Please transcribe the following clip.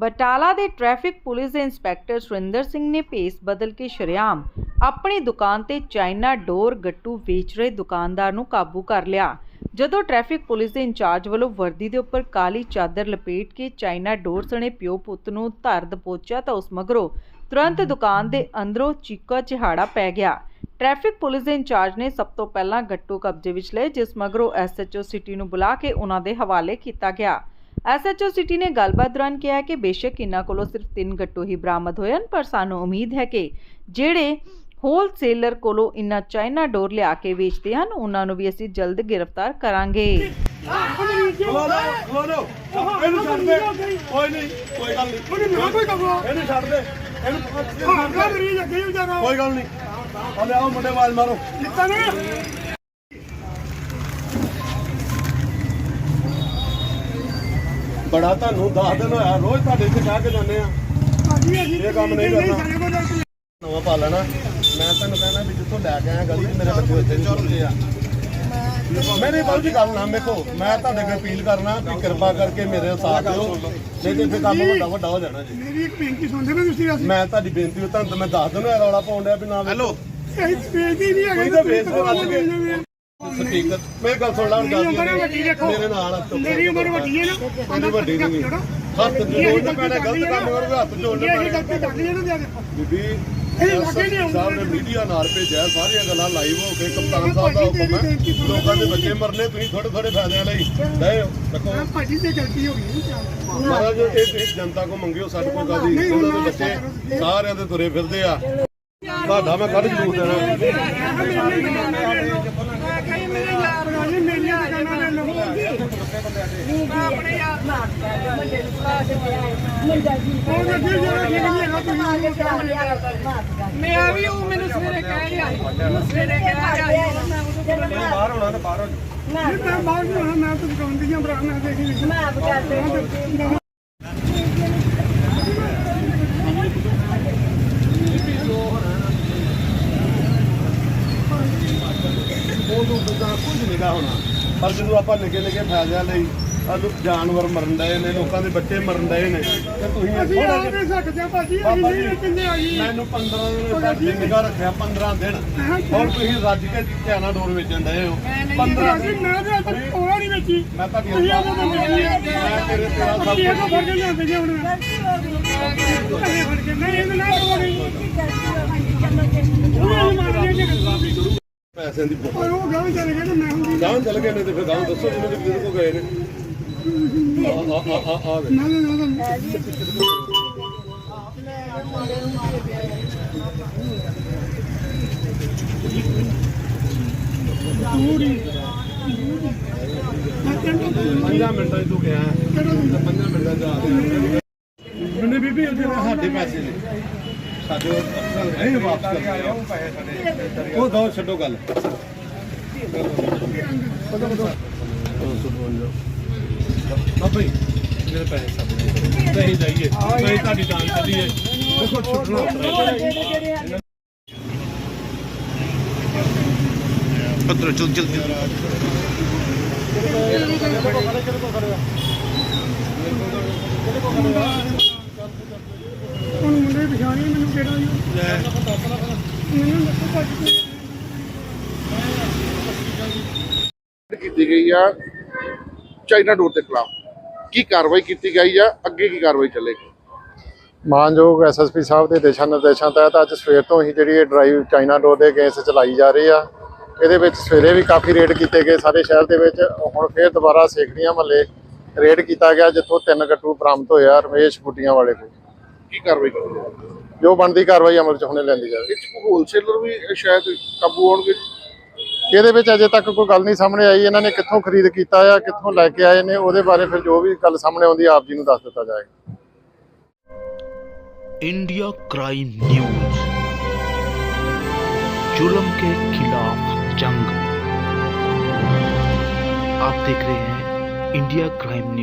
ਬਟਾਲਾ ਦੇ traffic police ਦੇ inspector Surinder Singh ਨੇ ਭੇਸ ਬਦਲ ਕੇ ਸ਼ਰੇਆਮ ਆਪਣੀ ਦੁਕਾਨ ਤੇ ਚਾਈਨਾ ਡੋਰ ਗੱਟੂ ਵੇਚ ਰਹੇ ਦੁਕਾਨਦਾਰ ਨੂੰ ਕਾਬੂ ਕਰ ਲਿਆ। ਜਦੋਂ ਟ੍ਰੈਫਿਕ ਪੁਲਿਸ ਦੇ ਇੰਚਾਰਜ ਵੱਲੋਂ ਵਰਦੀ ਦੇ ਉੱਪਰ ਕਾਲੀ ਚਾਦਰ ਲਪੇਟ ਕੇ ਚਾਈਨਾ ਡੋਰ ਸਣੇ ਪਿਓ ਪੁੱਤ ਨੂੰ ਧਰ ਦਪੋਚਿਆ ਤਾਂ ਉਸ ਮਗਰੋਂ ਤੁਰੰਤ ਦੁਕਾਨ ਦੇ ਅੰਦਰੋਂ ਚੀਕਾ ਚਿਹਾੜਾ ਪੈ ਗਿਆ। ਟ੍ਰੈਫਿਕ ਪੁਲਿਸ ਦੇ ਇੰਚਾਰਜ ਨੇ ਸਭ ਤੋਂ ਪਹਿਲਾਂ ਗੱਟੂ ਕਬਜ਼ੇ ਵਿੱਚ ਲਏ, ਜਿਸ ਮਗਰੋਂ ਐਸਐਚਓ ਸਿਟੀ ਨੂੰ ਬੁਲਾ ਕੇ ਉਹਨਾਂ ਦੇ ਹਵਾਲੇ ਕੀਤਾ ਗਿਆ। ਐਸਐਚਓ ਸਿਟੀ ਨੇ ਗੱਲਬਾਤ ਦੌਰਾਨ ਕਿਹਾ ਕਿ ਬੇਸ਼ੱਕ ਇਹਨਾਂ ਕੋਲੋਂ ਸਿਰਫ ਤਿੰਨ ਗੱਟੂ ਹੀ ਬਰਾਮਦ ਹੋਏ ਹਨ ਪਰ ਸਾਨੂੰ ਉਮੀਦ ਹੈ ਕਿ ਜਿਹੜੇ ਹੋਲਸੇਲਰ ਕੋਲੋਂ ਇਨ੍ਹਾਂ ਚਾਈਨਾ ਡੋਰ ਲਿਆ ਕੇ ਵੇਚਦੇ ਹਨ ਉਹਨਾਂ ਨੂੰ ਵੀ ਅਸੀਂ ਜਲਦ ਗ੍ਰਿਫਤਾਰ ਕਰਾਂਗੇ। ਖਲੋ ਲੋ ਖਲੋ ਲੋ ਇਹਨੂੰ ਛੱਡ ਦੇ ਕੋਈ ਨਹੀਂ ਕੋਈ ਗੱਲ ਨਹੀਂ ਇਹਨੂੰ ਛੱਡ ਦੇ। ਇਹਨੂੰ ਕੋਈ ਗੱਲ ਨਹੀਂ ਹਲੇ ਆਓ ਮੁੰਡੇ ਆਵਾਜ਼ ਮਾਰੋ। ਬੜਾ ਤੁਹਾਨੂੰ 10 ਦਿਨ ਹੋਇਆ ਰੋਜ਼ ਤੁਹਾਡੇ ਇੱਥੇ ਚਾਹ ਕੇ ਜਾਂਦੇ ਆ। ਇਹ ਕੰਮ ਨਹੀਂ ਕਰਨਾ। ਨਵਾਂ ਪਾ ਲੈਣਾ। ਮੈਂ ਤੁਹਾਨੂੰ ਕਹਿਣਾ ਵੀ ਜਿੱਥੋਂ ਲੈ ਕੇ ਆਇਆ ਗਲੀ ਮੇਰੇ ਬੱਚੇ ਨਹੀਂ ਚੁੱਕਦੇ ਆ। ਮੇਰੀ ਬਾਲ ਦੀ ਗੱਲ ਨਾ ਮੇਖੋ ਮੈਂ ਤੁਹਾਡੇ ਕੋਲ ਅਪੀਲ ਕਰਨਾ ਕਿ ਕਿਰਪਾ ਕਰਕੇ ਮੇਰੇ ਸਾਥ ਦਿਓ। ਨਹੀਂ ਤੇ ਫਿਰ ਕੰਮ ਵੱਡਾ ਵੱਡਾ ਹੋ ਜਾਣਾ ਜੀ। ਮੇਰੀ ਇੱਕ ਬੇਨਤੀ ਸੁਣਦੇ ਨਾ ਤੁਸੀਂ ਅਸੀਂ? ਮੈਂ ਤੁਹਾਡੀ ਬੇਨਤੀ ਤੁਹਾਨੂੰ ਮੈਂ ਦੱਸ ਦਿਨ ਹੋਇਆ ਰੌਲਾ ਪਾਉਣ ਡਿਆ ਵੀ ਨਾ ਹੈਲੋ ਇਹ ਬੇਨਤੀ ਨਹੀਂ ਹੈਗੀ ਕੋਈ ਤਾਂ ਵੇਚ ਕੇ ਵੱਜ ਕੇ ਸਪੀਕਰ ਮੇਰੀ ਗੱਲ ਸੁਣ ਲਾ ਹੁਣ ਮੇਰੀ ਗੱਲ ਉਮਰ ਵੱਡੀ ਦੇਖੋ। ਮੇਰੇ ਨਾਲ ਹੱਥ ਮੇਰੀ ਉਮਰ ਵੱਡੀ ਹੈ ਨਾ ਮੇਰੀ ਵੱਡੀ ਨਹੀਂ ਹੱਥ ਜੋੜ ਕੇ ਪੈਣਾ ਗਲਤ ਕੰਮ ਕਰੂਗਾ ਹੱਥ ਜੋੜਨੇ ਇਹ ਪੈਣੇ ਗਲਤੀ ਕਰਨੀ ਹੈ ਨਾ ਜ਼ਿਆਦਾ ਬੀਬੀ ਇਹ ਲੱਗੇ ਨਹੀਂ ਆਉਂਦੇ। ਸਾਹਿਬ ਨੇ ਮੀਡੀਆ ਨਾਲ ਭੇਜਿਆ ਸਾਰੀਆਂ ਗੱਲਾਂ ਲਾਈਵ ਹੋ ਕੇ ਕਪਤਾਨ ਸਾਹਿਬ ਦਾ ਹੁਕਮ ਹੈ। ਲੋਕਾਂ ਦੇ ਬੱਚੇ ਮਰਨੇ ਤੁਸੀਂ ਥੋੜੇ ਥੋੜੇ ਫਾਇਦਿਆਂ ਲਈ ਲੈ ਦੇਖੋ ਭਾਜੀ ਤੇ ਗਲਤੀ ਹੋ ਗਈ ਮਹਾਰਾਜ ਇਹ ਤੁਸੀਂ ਜਨਤਾ ਕੋ ਮੰਗਿਓ ਸਾਡੇ ਕੋਲ ਕਾਦੀ ਉਹਨਾਂ ਦੇ ਬੱਚੇ ਸਾਰਿਆਂ ਦੇ ਤੁਰੇ ਫਿਰਦੇ ਆ। ਤੁਹਾਡਾ ਮੈਂ ਕੱਢ ਜਰੂਰ ਦੇਣਾ। ਕਈ ਮੇਰੇ ਯਾਰ ਬਣਾਈ ਮੇਰੀਆਂ ਦੁਕਾਨਾਂ ਦੇ ਲੋਕ ਆਪਣੇ ਯਾਰ ਉਹ ਗੱਡੀ ਜਿਹੜਾ ਠੀਕ ਨਹੀਂ ਹੈਗਾ ਤੁਸੀਂ ਮੈਂ ਵੀ ਉਹ ਮੈਨੂੰ ਸਵੇਰੇ ਕਹਿ ਗਿਆ ਮੈਨੂੰ ਸਵੇਰੇ ਕਹਿ ਗਿਆ ਬਾਹਰ ਹੋਣਾ ਤਾਂ ਬਾਹਰ ਹੋ ਨਹੀਂ ਮੈਂ ਬਾਹਰ ਹੋਣਾ ਮੈਂ ਤਾਂ ਦੁਕਾਨ ਦੀਆਂ ਬਰਾ ਮੈਂ ਦੇਖੀ। ਮੈਂ ਉਦੋਂ ਤਾਂ ਕੁਝ ਨਿਗਾ ਹੋਣਾ। ਪਰ ਜਦੋਂ ਆਪਾਂ ਨਿੱਕੇ ਨਿੱਕੇ ਫਾਇਦਿਆਂ ਲਈ ਆਲੂ ਜਾਨਵਰ ਮਰਨ ਡਏ ਨੇ ਲੋਕਾਂ ਦੇ ਬੱਚੇ ਮਰਨ ਡਏ ਨੇ ਤੇ ਤੁਸੀਂ ਅਸੀਂ ਥੋੜਾ ਆ ਨਹੀਂ ਸਕਦੇ ਭਾਜੀ ਅਸੀਂ ਨਹੀਂ ਜੀ ਕਿੰਨੇ ਆਈ ਮੈਨੂੰ 15 ਦਿਨ ਸਾਡੇ ਨਿਗਾ ਰੱਖਿਆ 15 ਦਿਨ। ਹੁਣ ਤੁਸੀਂ ਰੱਜ ਕੇ ਧਿਆਨਾ ਡੋਰ ਵੇਚਣ ਡਏ ਹੋ। 15 ਅਸੀਂ ਮੈਂ ਤਾਂ ਤੱਕ ਕੋਲਾ ਨਹੀਂ ਵੇਚੀ। ਮੈਂ ਤਾਂ ਮੈਂ ਤੇਰੇ ਤੇਰਾ ਸਭ ਕੁਝ ਫੜ ਕੇ ਲਿਆਂਦੇ ਜੀ ਹੁਣ। ਅਰੇ ਫੜ ਕੇ ਨਹੀਂ ਇਹ ਨਾ ਕੋਣੀ ਉਹ ਮਾਰ ਜੀ ਪੈਸਿਆਂ ਦੀ ਪਰ ਉਹ ਗਾਂ ਚਲੇ ਗਏ ਮੈਂ ਹੁੰਦੀ ਗਾਂ ਚੱਲ ਗਏ ਨੇ ਤੇ ਫਿਰ ਗਾਂ ਦੱਸੋ ਜਿਹਨੇ ਤੇ ਕਿਹਦੇ ਕੋ ਗਏ ਨੇ। ਆ ਆ ਆ ਆ ਆ। ਨਾ ਨਾ ਨਾ ਪੰਜਾਂ ਮਿੰਟਾਂ 'ਚ ਤੂੰ ਗਿਆ। ਪੰਜਾਂ ਮਿੰਟਾਂ ਗਿਆ। ਮੈਨੂੰ ਬੀਬੀ ਉਹ ਜਿਹੜੇ ਸਾਡੇ ਪੈਸੇ ਨੇ। ਸਾਡੇ ਅਫਸਰ ਹੈ ਵਾਪਸ ਕਰਦੇ ਆ। ਉਹ ਦੋ ਛੱਡੋ ਗੱਲ। ਬਾਬਾ ਜੀ ਮੇਰੇ ਪੈਸੇ ਸਭ ਨਹੀਂ ਜਾਈਏ। ਨਹੀਂ ਤੁਹਾਡੀ ਜਾਨ ਚੱਲੀਏ ਦੇਖੋ ਛੁੱਟਣਾ ਪੱਤਰ ਚਲ ਜਲਦੀ ਹੁਣ ਮੁੰਡੇ ਪਛਾਣੀ ਮੈਨੂੰ ਕਿਹੜਾ ਜੀ? ਮੈਨੂੰ ਦੱਸੋ ਭਾਜੀ ਕੀਤੀ ਗਈ ਆ ਚਾਈਨਾ ਡੋਰ ਦੇ ਖਿਲਾਫ। ਕੀ ਕਾਰਵਾਈ ਕੀਤੀ ਗਈ ਆ? ਅੱਗੇ ਕੀ ਕਾਰਵਾਈ ਚੱਲੇਗੀ? ਮਾਨਯੋਗ ਐਸਐਸਪੀ ਸਾਹਿਬ ਦੇ ਦਿਸ਼ਾ ਨਿਰਦੇਸ਼ਾਂ ਤਹਿਤ ਅੱਜ ਸਵੇਰ ਤੋਂ ਹੀ ਜਿਹੜੀ ਇਹ ਡਰਾਈਵ ਚਾਈਨਾ ਡੋਰ ਦੇ ਕੇਸ ਚਲਾਈ ਜਾ ਰਹੀ ਆ। ਇਹਦੇ ਵਿੱਚ ਸਵੇਰੇ ਵੀ ਕਾਫੀ ਰੇਡ ਕੀਤੇ ਗਏ ਸਾਰੇ ਸ਼ਹਿਰ ਦੇ ਵਿੱਚ। ਹੁਣ ਫੇਰ ਦੁਬਾਰਾ ਸੇਖੜੀਆਂ ਮਹੱਲੇ ਰੇਡ ਕੀਤਾ ਗਿਆ ਜਿੱਥੋਂ ਤਿੰਨ ਗੱਟੂ ਬਰਾਮਦ ਹੋਇਆ ਰਮੇਸ਼ ਬੁੱਟੀਆਂ ਵਾਲੇ ਕੋਲ। ਕੀ ਕਾਰਵਾਈ ਕਰੋਗੇ ਜੋ ਬਣਦੀ ਕਾਰਵਾਈ ਅਮਲ 'ਚ ਹੁਣੇ ਲੈਂਦੀ ਜਾਵੇ ਇਹ ਚ ਕੋਈ ਹੋਲਸੇਲਰ ਵੀ ਸ਼ਾਇਦ ਕਾਬੂ ਹੋਣਗੇ ਇਹਦੇ ਵਿੱਚ ਅਜੇ ਤੱਕ ਕੋਈ ਗੱਲ ਨਹੀਂ ਸਾਹਮਣੇ ਆਈ ਇਹਨਾਂ ਨੇ ਕਿੱਥੋਂ ਖਰੀਦ ਕੀਤਾ ਆ ਕਿੱਥੋਂ ਲੈ ਕੇ ਆਏ ਨੇ ਉਹਦੇ ਬਾਰੇ ਫਿਰ ਜੋ ਵੀ ਗੱਲ ਸਾਹਮਣੇ ਆਉਂਦੀ ਆਪ ਜੀ ਨੂੰ ਦੱਸ ਦਿੱਤਾ ਜਾਏਗਾ इंडिया क्राइम न्यूज जुल्म के खिलाफ जंग आप देख रहे हैं इंडिया क्राइम न्यूज